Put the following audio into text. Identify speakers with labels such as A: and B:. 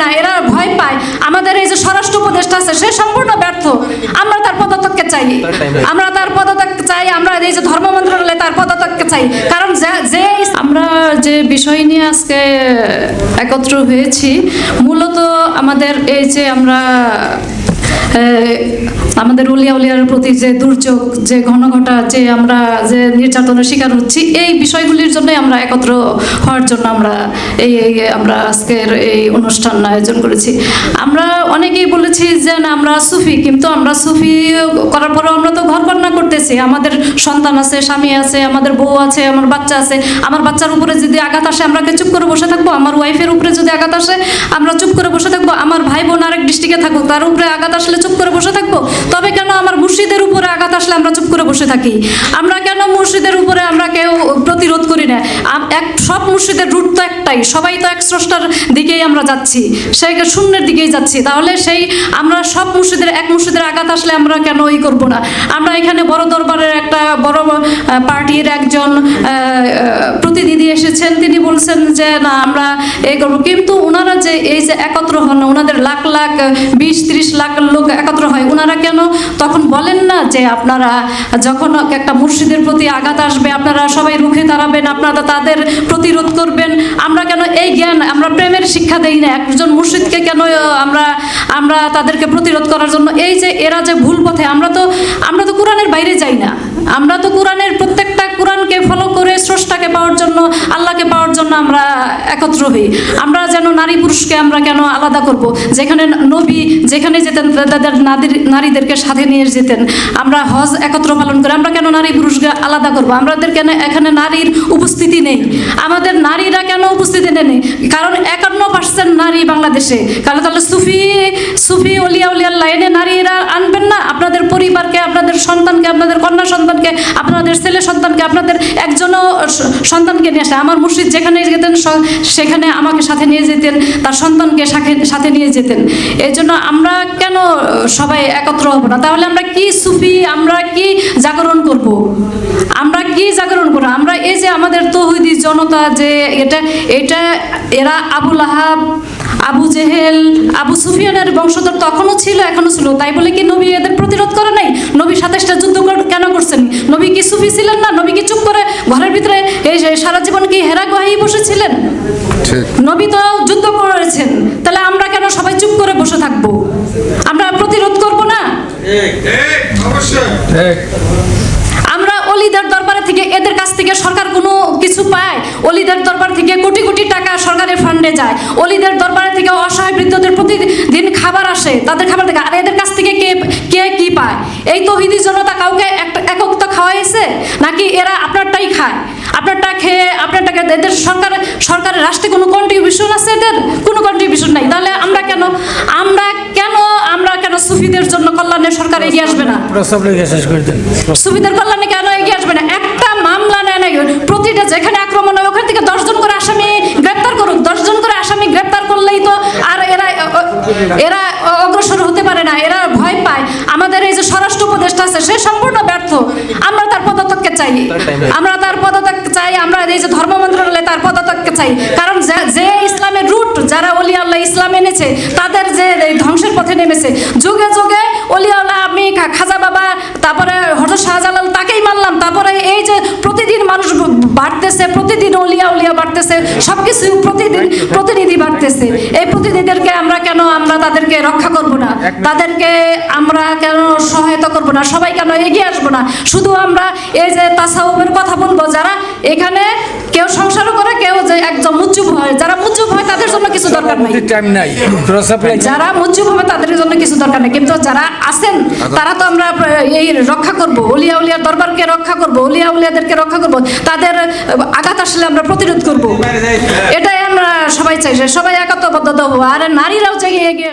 A: না এরা ভয় পায়। আমাদের এই যে স্বরাষ্ট্র উপদেষ্টা আছে সে সম্পূর্ণ ব্যর্থ। আমরা তার পদত্যাগকে চাই। আমরা তার পদত্যাগ চাই আমরা এই যে ধর্ম মন্ত্রণালয় তার পদত্যাগকে চাই। কারণ যে আমরা যে বিষয় নিয়ে আজকে একত্র হয়েছি মূলত আমাদের এই যে আমরা আমাদের উলিয়া উলিয়ার প্রতি যে দুর্যোগ, যে ঘন ঘটা যে আমরা যে নির্যাতনের শিকার হচ্ছি, এই বিষয়গুলির জন্যই আমরা একত্র হওয়ার জন্য আমরা এই এই, আমরা আজকের এই অনুষ্ঠান আয়োজন করেছি। আমরা অনেকেই বলেছি যে না, আমরা সুফি, কিন্তু আমরা সুফি কন্যা আমাদের সন্তান আছে, স্বামী আছে, আমাদের বউ আছে, আমার বাচ্চা আছে। আমার বাচ্চার উপরে যদি আঘাত আসে, আমরা চুপ করে বসে থাকব? আমার ওয়াইফের উপরে যদি আঘাত আসে, আমরা চুপ করে বসে থাকব? আমার ভাই বোন আরেক ডিস্ট্রিক্টে থাকুক, তার উপরে আঘাত আসলে চুপ করে বসে থাকব? তবে কেন আমার মুর্শিদের উপরে আঘাত আসলে আমরা চুপ করে বসে থাকি? আমরা কেন মুর্শিদের উপরে আমরা কেউ প্রতিরোধ করি না? এক, সব মুর্শিদের রুট তো একটাই, সবাই তো এক স্রষ্টার দিকেই আমরা যাচ্ছি, সেই শূন্যের দিকেই যাচ্ছি। তাহলে সেই, আমরা সব মুর্শিদের, এক মুর্শিদের আঘাত আসলে আমরা কেন ই করব না? আমরা এখানে বড় দরবারের একটা বড় পার্টির একজন প্রতিনিধি এসেছেন। তিনি বলছেন যে, না, আমরা এই করব। কিন্তু ওনারা যে, এই যে একত্র হন ওনাদের লাখ লাখ, বিশ ত্রিশ লাখ লোক একত্র হয় ওনারা কেন তখন বলেন না যে, আপনারা যখন একটা মুর্শিদের প্রতি আঘাত আসবে, আপনারা সবাই রুখে দাঁড়াবেন, আপনারা তাদের প্রতিরোধ করবেন। আমরা কেন এই জ্ঞান, আমরা প্রেমের শিক্ষা দেই না? একজন মুর্শিদকে কেন আমরা আমরা তাদেরকে প্রতিরোধ করার জন্য? এই যে, এরা যে ভুল পথে, আমরা তো আমরা তো কোরআনের বাইরে যাই। আমরা তো কোরআনের প্রত্যেকটা কোরআনকে ফলো করে স্রষ্টাকে পাওয়ার জন্য, আল্লাহকে পাওয়ার জন্য আমরা একত্র হই। আমরা যেন নারী পুরুষকে আমরা কেন আলাদা করব? যেখানে নবী, যেখানে যেতেন তাদের নারী- নারীদেরকে সাথে নিয়ে যেতেন, আমরা হজ একত্র পালন করে আমরা কেন নারী পুরুষকে আলাদা করব? আমাদের কেন এখানে নারীর উপস্থিতি নেই? আমাদের নারীরা কেন উপস্থিতি নেই? কারণ একান্ন পার্সেন্ট নারী বাংলাদেশে। কারণ তাহলে সুফি সুফি অলিয়া উলিয়ার লাইনে নারীরা আনবেন না? আপনাদের পরিবারকে আপনাদের সন্তানকে, আপনাদের কন্যা সন্তানকে, আপনাদের ছেলে সন্তানকে, আপনাদের একজনও সন্তানকে নিয়ে আসে আমার মুর্শিদ যেখানে যেতেন সেখানে আমাকে সাথে নিয়ে যেতেন, তার সন্তানকে সাথে নিয়ে যেতেন। এই জন্য আমরা কেন সবাই একত্র হব না? তাহলে আমরা কি সুফি? আমরা কি জাগরণ করব? আমরা কি জাগরণ করব? আমরা এই যে আমাদের তৌহিদি জনতা যে এটা এটা এরা আবুল আহাব আবু জেহেল আবু সুফিয়ানের বংশধর তখনও ছিল এখনও ছিল। তাই বলে কি নবী এদের প্রতিরোধ করে নাই? নবী সাতাশটা যুদ্ধ কর- কেন করছেন? নবী কি সুফি ছিলেন না? নবী কি চুপ করে ঘরের ভিতরে এই যে সারা জীবন কি হেরা গুহাই বসেছিলেন? নবী তো যুদ্ধ করেছেন। তাহলে আমরা কেন সবাই চুপ করে বসে থাকব? আমরা প্রতিরোধ করব না? আমরা অলিদের দরবারে থেকে এদের কাছ থেকে সরকার কোনো কিছু পায় অলিদের দরবার থেকে কোটি কোটি টাকা সরকারের যায়। অলিদের দরবারে থেকে অসহায় বৃদ্ধদের প্রতিদিন খাবার আসে, তাদের খাবার থেকে। আর এদের কাছ থেকে কে কে কি পায়? এই তহিদি জনতা কাউকে একক তো খাওয়াইছে? নাকি এরা আপনারটাই খায়? আপনারটা খেয়ে, আপনারটাকে এদের সরকার সরকারের রাষ্ট্রে কোনো কন্ট্রিবিউশন আছে এদের? কোনো কন্ট্রিবিউশন নাই। তাহলে আমরা কেন সরকার এগিয়ে আসবে না।
B: প্রস্তাব লিখে শেষ করে দেন।
A: সুবিধার কল্যাণে কেন এগিয়ে আসবে না? একটা মামলা নেয় না প্রতিটা যেখানে আক্রমণ হয় ওখান থেকে দশজন করে আসামি গ্রেপ্তার করুক। দশজন করে আসামি গ্রেপ্তার করলেই তো আর এরা এরা অগ্রসর হতে পারে না। এরা ভয় পায়। আমাদের এই যে স্বরাষ্ট্র উপদেষ্টা আছে সে সম্পূর্ণ ব্যর্থ। আমরা তার পদত্যাগকে চাই। আমরা তার পদত্যাগ চাই। আমরা এই যে ধর্ম মন্ত্রণালয়ে তার পদত্যাগকে চাই। কারণ যে- ইসলামের রুট যারা অলি আল্লাহ ইসলাম এনেছে তাদের যে ধ্বংসের পথে নেমেছে যুগে যুগে প্রতিদিন অলিয়া উলিয়া বাড়তেছে সবকিছু প্রতিদিন প্রতিনিধি বাড়তেছে। এই প্রতিনিধিদেরকে আমরা কেন আমরা তাদেরকে রক্ষা করব না? তাদেরকে আমরা কেন সহায়তা করব না? সবাই কেন এগিয়ে আসব না? শুধু আমরা এই যে তাসাউবের কথা বলব যারা এখানে কেউ সংসারও করে কেউ যে একদম মুচুপ হয় যারা মুচুপ হয় তাদের জন্য
B: টাইম নাই।
A: যারা হবে তাদের জন্য কিছু দরকার নেই। কিন্তু যারা আছেন তারা তো আমরা এই রক্ষা করব। অলিয়া উলিয়ার দরবারকে রক্ষা করব অলিয়া উলিয়াদেরকে রক্ষা করব। তাদের আঘাত আসলে আমরা প্রতিরোধ করব। এটাই আমরা সবাই চাই সবাই একাত্মবদ্ধ হব। আর নারীরাও চাই এগিয়ে